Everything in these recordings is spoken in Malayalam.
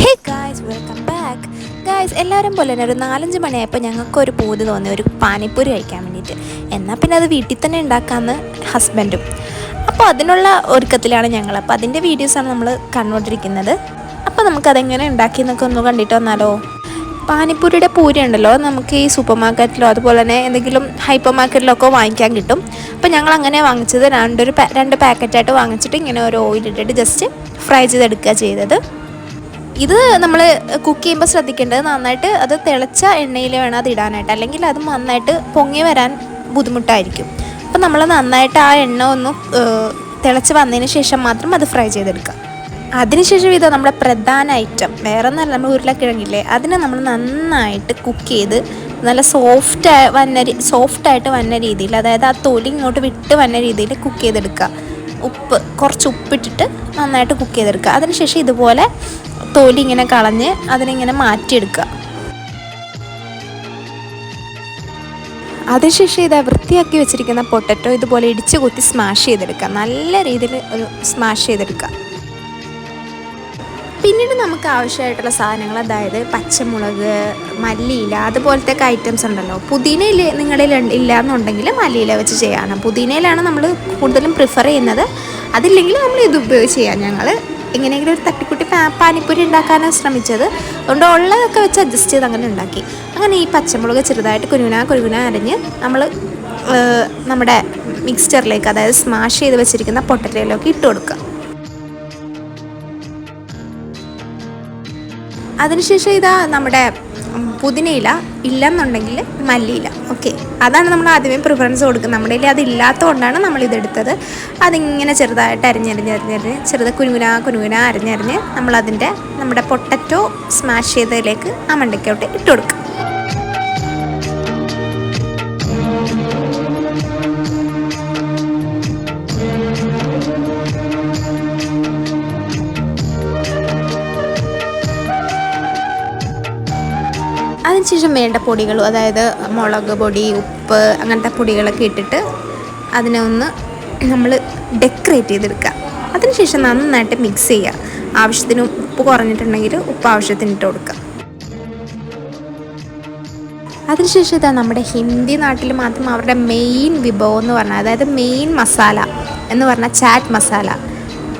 Hey guys welcome back guys എല്ലാവരും പോലെ തന്നെ ഒരു നാലഞ്ച് മണിയായപ്പോൾ ഞങ്ങൾക്കൊരു പൂതി തോന്നി ഒരു പാനിപ്പൂരി കഴിക്കാൻ വേണ്ടിയിട്ട്. എന്നാൽ പിന്നെ അത് വീട്ടിൽ തന്നെ ഉണ്ടാക്കാമെന്ന് ഹസ്ബൻഡും അപ്പോൾ അതിനുള്ള ഒരുക്കത്തിലാണ് ഞങ്ങൾ അപ്പോൾ അതിന്റെ വീഡിയോസാണ് നമ്മൾ കണ്ടുകൊണ്ടിരിക്കുന്നത്. അപ്പോൾ നമുക്കതെങ്ങനെ ഉണ്ടാക്കിയെന്നൊക്കെ ഒന്ന് കണ്ടിട്ട് വന്നാലോ? പാനിപ്പൂരിയുടെ പൂരി ഉണ്ടല്ലോ നമുക്ക് ഈ സൂപ്പർ മാർക്കറ്റിലോ അതുപോലെ തന്നെ എന്തെങ്കിലും ഹൈപ്പർ മാർക്കറ്റിലൊക്കെ വാങ്ങിക്കാൻ കിട്ടും. അപ്പോൾ ഞങ്ങൾ അങ്ങനെ വാങ്ങിച്ചത് രണ്ടൊരു രണ്ട് പാക്കറ്റായിട്ട് വാങ്ങിച്ചിട്ട് ഇങ്ങനെ ഒരു ഓയിലിട്ടിട്ട് ജസ്റ്റ് ഫ്രൈ ചെയ്തെടുക്കുക ചെയ്തത്. ഇത് നമ്മൾ കുക്ക് ചെയ്യുമ്പോൾ ശ്രദ്ധിക്കേണ്ടത് നന്നായിട്ട് അത് തിളച്ച എണ്ണയിൽ വേണം അത് ഇടാനായിട്ട്. അല്ലെങ്കിൽ അത് നന്നായിട്ട് പൊങ്ങി വരാൻ ബുദ്ധിമുട്ടായിരിക്കും. അപ്പം നമ്മൾ നന്നായിട്ട് ആ എണ്ണ ഒന്ന് തിളച്ച് വന്നതിന് ശേഷം മാത്രം അത് ഫ്രൈ ചെയ്തെടുക്കുക. അതിനുശേഷം ഇത് നമ്മുടെ പ്രധാന ഐറ്റം വേറെ ഒന്നല്ല നമ്മൾ ഉരുളക്കിഴങ്ങില്ലേ? അതിനെ നമ്മൾ നന്നായിട്ട് കുക്ക് ചെയ്ത് നല്ല സോഫ്റ്റ് വന്ന സോഫ്റ്റായിട്ട് വന്ന രീതിയിൽ അതായത് ആ തൊലി ഇങ്ങോട്ട് വിട്ട് വന്ന രീതിയിൽ കുക്ക് ചെയ്തെടുക്കുക. ഉപ്പ് കുറച്ച് ഉപ്പിട്ടിട്ട് നന്നായിട്ട് കുക്ക് ചെയ്തെടുക്കുക. അതിനുശേഷം ഇതുപോലെ തൊലി ഇങ്ങനെ കളഞ്ഞ് അതിനിങ്ങനെ മാറ്റിയെടുക്കുക. അതിനുശേഷം ഇതാ വൃത്തിയാക്കി വെച്ചിരിക്കുന്ന പൊട്ടറ്റോ ഇതുപോലെ ഇടിച്ച് കുത്തി സ്മാഷ് ചെയ്തെടുക്കുക. നല്ല രീതിയിൽ ഒരു സ്മാഷ് ചെയ്തെടുക്കുക. പിന്നീട് നമുക്ക് ആവശ്യമായിട്ടുള്ള സാധനങ്ങൾ അതായത് പച്ചമുളക് മല്ലിയില അതുപോലത്തെ ഒക്കെ ഐറ്റംസ് ഉണ്ടല്ലോ പുതിനയിൽ നിങ്ങളിൽ ഇല്ല എന്നുണ്ടെങ്കിൽ മല്ലിയില വെച്ച് ചെയ്യാനാണ് പുതിനയിലാണ് നമ്മൾ കൂടുതലും പ്രിഫർ ചെയ്യുന്നത്. അതില്ലെങ്കിൽ നമ്മൾ ഇത് ഉപയോഗിച്ച് ചെയ്യാം. ഞങ്ങൾ എങ്ങനെയെങ്കിലും ഒരു തട്ടിക്കുട്ടി പാനിപ്പൂരി ഉണ്ടാക്കാനാണ് ശ്രമിച്ചത്. അതുകൊണ്ട് ഉള്ളതൊക്കെ വെച്ച് അഡ്ജസ്റ്റ് ചെയ്ത് അങ്ങനെ ഉണ്ടാക്കി. അങ്ങനെ ഈ പച്ചമുളക് ചെറുതായിട്ട് കുരുവിന കുരുവിന അരിഞ്ഞ് നമ്മൾ നമ്മുടെ മിക്സ്ചറിലേക്ക് അതായത് സ്മാഷ് ചെയ്ത് വെച്ചിരിക്കുന്ന പൊട്ടറ്റയിലേക്ക് ഇട്ട് കൊടുക്കുക. അതിനുശേഷം ഇതാ നമ്മുടെ പുതിനയില ഇല്ലെന്നുണ്ടെങ്കിൽ മല്ലിയില. ഓക്കെ അതാണ് നമ്മൾ ആദ്യമേ പ്രിഫറൻസ് കൊടുക്കുന്നത്. നമ്മുടെ കയ്യിൽ അതില്ലാത്തതുകൊണ്ടാണ് നമ്മളിതെടുത്തത് അതിങ്ങനെ ചെറുതായിട്ട് അരിഞ്ഞരിഞ്ഞരിഞ്ഞരിഞ്ഞ് ചെറുത് കുനുകുന കുനുകുന അരിഞ്ഞരിഞ്ഞ് നമ്മളതിന്റെ നമ്മുടെ പൊട്ടറ്റോ സ്മാഷ് ചെയ്തതിലേക്ക് ആ മണ്ടയ്ക്കോട്ട് ഇട്ട് കൊടുക്കുക അതിനുശേഷം വേണ്ട പൊടികൾ അതായത് മുളക് പൊടി ഉപ്പ് അങ്ങനത്തെ പൊടികളൊക്കെ ഇട്ടിട്ട് അതിനെ ഒന്ന് നമ്മൾ ഡെക്കറേറ്റ് ചെയ്തെടുക്കുക. അതിനുശേഷം നന്നായിട്ട് മിക്സ് ചെയ്യുക. ആവശ്യത്തിന് ഉപ്പ് കുറഞ്ഞിട്ടുണ്ടെങ്കിൽ ഉപ്പ് ആവശ്യത്തിന് ഇട്ട് കൊടുക്കുക. അതിനുശേഷം ഇതാ നമ്മുടെ ഹിന്ദി നാട്ടിൽ മാത്രം അവരുടെ മെയിൻ വിഭവം എന്ന് പറഞ്ഞാൽ അതായത് മെയിൻ മസാല എന്ന് പറഞ്ഞാൽ ചാറ്റ് മസാല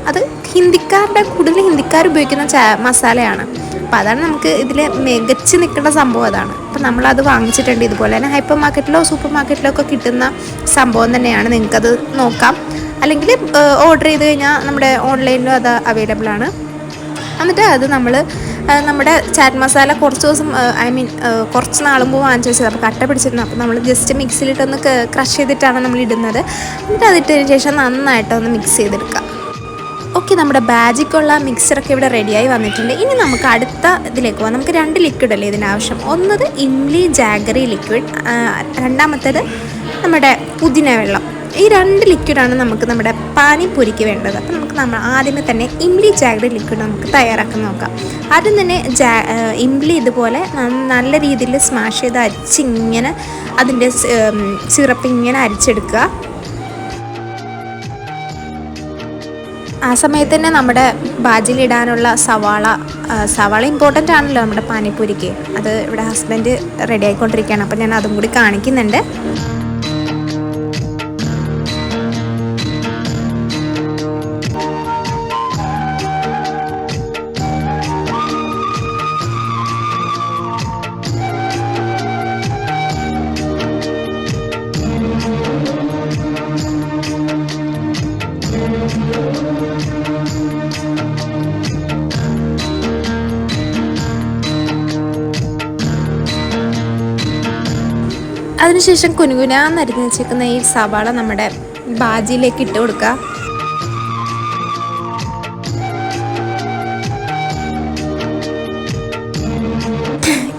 അത് ഹിന്ദിക്കാരുടെ കൂടുതൽ ഹിന്ദിക്കാർ ഉപയോഗിക്കുന്ന മസാലയാണ് അപ്പോൾ അതാണ് നമുക്ക് ഇതിൽ മികച്ച് നിൽക്കുന്ന സംഭവം അതാണ്. അപ്പോൾ നമ്മളത് വാങ്ങിച്ചിട്ടുണ്ട്. ഇതുപോലെ തന്നെ ഹൈപ്പർ മാർക്കറ്റിലോ സൂപ്പർ മാർക്കറ്റിലോ ഒക്കെ കിട്ടുന്ന സംഭവം തന്നെയാണ്. നിങ്ങൾക്കത് നോക്കാം. അല്ലെങ്കിൽ ഓർഡർ ചെയ്ത് കഴിഞ്ഞാൽ നമ്മുടെ ഓൺലൈനിലും അത് അവൈലബിൾ ആണ്. എന്നിട്ട് അത് നമ്മൾ നമ്മുടെ ചാറ്റ് മസാല കുറച്ച് ദിവസം ഐ മീൻ കുറച്ച് നാൾ മുമ്പ് വാങ്ങിച്ചു വെച്ചത്. അപ്പോൾ കട്ട പിടിച്ചിരുന്നു. അപ്പോൾ നമ്മൾ ജസ്റ്റ് മിക്സിയിലിട്ടൊന്ന് ക്രഷ് ചെയ്തിട്ടാണ് നമ്മൾ ഇടുന്നത്. എന്നിട്ട് അതിട്ടതിന് ശേഷം നന്നായിട്ടൊന്ന് മിക്സ് ചെയ്തെടുക്കുക. ഓക്കെ നമ്മുടെ ബാജിക്കുള്ള മിക്സറൊക്കെ ഇവിടെ റെഡിയായി വന്നിട്ടുണ്ട്. ഇനി നമുക്ക് അടുത്ത ഇതിലേക്ക് പോകാം നമുക്ക് രണ്ട് ലിക്വിഡ് അല്ലേ ഇതിന് ആവശ്യം ഒന്നത് ഇംലി ജാഗറി ലിക്വിഡ് രണ്ടാമത്തേത് നമ്മുടെ പുതിന വെള്ളം. ഈ രണ്ട് ലിക്വിഡാണ് നമുക്ക് നമ്മുടെ പാനിപ്പൂരിക്ക് വേണ്ടത്. അപ്പോൾ നമുക്ക് നമ്മൾ ആദ്യമേ തന്നെ ഇംലി ജാഗറി ലിക്വിഡ് നമുക്ക് തയ്യാറാക്കാൻ നോക്കാം. ആദ്യം തന്നെ ജാ ഇംലി ഇതുപോലെ നല്ല രീതിയിൽ സ്മാഷ് ചെയ്ത് അരിച്ചിങ്ങനെ അതിന്റെ സിറപ്പ് ഇങ്ങനെ അരിച്ചെടുക്കുക. ആ സമയത്ത് തന്നെ നമ്മുടെ ബാജിലിടാനുള്ള സവാള സവാള ഇമ്പോർട്ടന്റ് ആണല്ലോ നമ്മുടെ പാനിപ്പൂരിക്ക്. അത് ഇവിടെ ഹസ്ബൻഡ് റെഡി ആയിക്കൊണ്ടിരിക്കുകയാണ്. അപ്പോൾ ഞാൻ അതും കൂടി കാണിക്കുന്നുണ്ട്. അതിനുശേഷം കുനുകുനാ നരുന്ന് വെച്ചേക്കുന്ന ഈ സവാള നമ്മുടെ ബാജിയിലേക്ക് ഇട്ട് കൊടുക്കുക.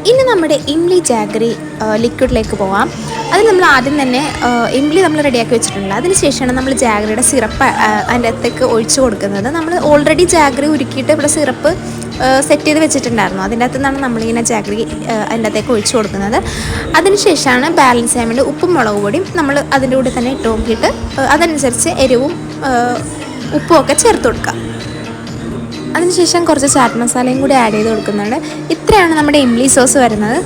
ഇനി നമ്മുടെ ഇംലി ജാഗറി ലിക്വിഡിലേക്ക് പോവാം. അത് നമ്മൾ ആദ്യം തന്നെ ഇംലി നമ്മൾ റെഡിയാക്കി വെച്ചിട്ടുണ്ട്. അതിനുശേഷമാണ് നമ്മൾ ജാഗറിയുടെ സിറപ്പ് അതിന്റെ അകത്തേക്ക് ഒഴിച്ചു കൊടുക്കുന്നത്. നമ്മൾ ഓൾറെഡി ജാഗറി ഉരുക്കിയിട്ട് ഇവിടെ സിറപ്പ് സെറ്റ് ചെയ്ത് വെച്ചിട്ടുണ്ടായിരുന്നു. അതിന്റെ അകത്തു നിന്നാണ് നമ്മളിങ്ങനെ ജാഗ്രി അതിന്റെ അകത്തേക്ക് ഒഴിച്ചു കൊടുക്കുന്നത്. അതിനുശേഷമാണ് ബാലൻസ് ചെയ്യാൻ വേണ്ടി ഉപ്പും മുളക് പൊടിയും നമ്മൾ അതിന്റെ കൂടെ തന്നെ ഇട്ട് നോക്കിയിട്ട് അതനുസരിച്ച് എരിവും ഉപ്പും ഒക്കെ ചേർത്ത് കൊടുക്കുക. അതിനുശേഷം കുറച്ച് ചാറ്റ് മസാലയും കൂടി ആഡ് ചെയ്ത് കൊടുക്കുന്നുണ്ട്. ഇത്രയാണ് നമ്മുടെ ഇംലി സോസ് വരുന്നത്.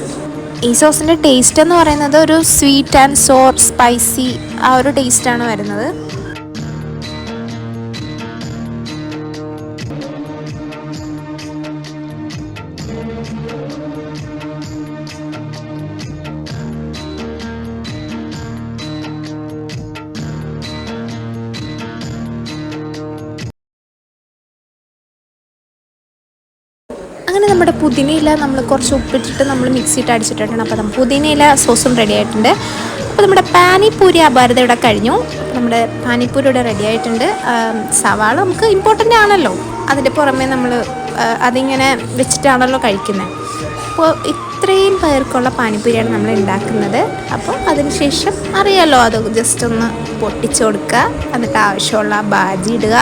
ഈ സോസിന്റെ ടേസ്റ്റ് എന്ന് പറയുന്നത് ഒരു സ്വീറ്റ് ആൻഡ് സോർ സ്പൈസി ആ ഒരു ടേസ്റ്റാണ് വരുന്നത്. അങ്ങനെ നമ്മുടെ പുതിനയില നമ്മൾ കുറച്ച് ഉപ്പിട്ടിട്ട് നമ്മൾ മിക്സിയിട്ട് അടിച്ചിട്ടുണ്ട് അപ്പോൾ നമ്മൾ പുതിനയില സോസും റെഡി ആയിട്ടുണ്ട്. അപ്പോൾ നമ്മുടെ പാനിപ്പൂരി അപാരത ഇവിടെ കഴിഞ്ഞു. നമ്മുടെ പാനിപ്പൂരി ഇവിടെ റെഡി ആയിട്ടുണ്ട്. സവാള നമുക്ക് ഇമ്പോർട്ടന്റ് ആണല്ലോ. അതിന്റെ പുറമേ നമ്മൾ അതിങ്ങനെ വെച്ചിട്ടാണല്ലോ കഴിക്കുന്നത്. അപ്പോൾ ഇത്രയും പേർക്കുള്ള പാനിപ്പൂരിയാണ് നമ്മൾ ഉണ്ടാക്കുന്നത്. അപ്പോൾ അതിനുശേഷം അറിയാലോ അത് ജസ്റ്റ് ഒന്ന് പൊട്ടിച്ചു കൊടുക്കുക. എന്നിട്ട് ആവശ്യമുള്ള ബാജി ഇടുക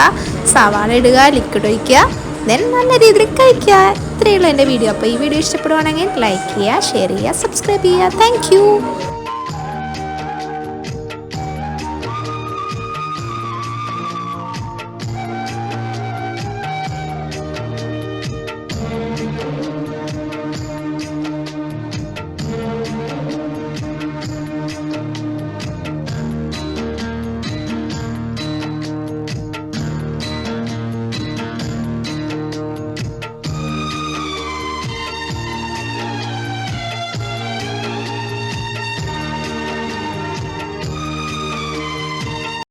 സവാള ഇടുക ലിക്വിഡ് ഒഴിക്കുക. ദെൻ നല്ല രീതിയിൽ കഴിക്കുക. ഇത്രയുള്ള എന്റെ വീഡിയോ. അപ്പോൾ ഈ വീഡിയോ ഇഷ്ടപ്പെടുവാണെങ്കിൽ ലൈക്ക് ചെയ്യുക ഷെയർ ചെയ്യുക സബ്സ്ക്രൈബ് ചെയ്യുക. താങ്ക്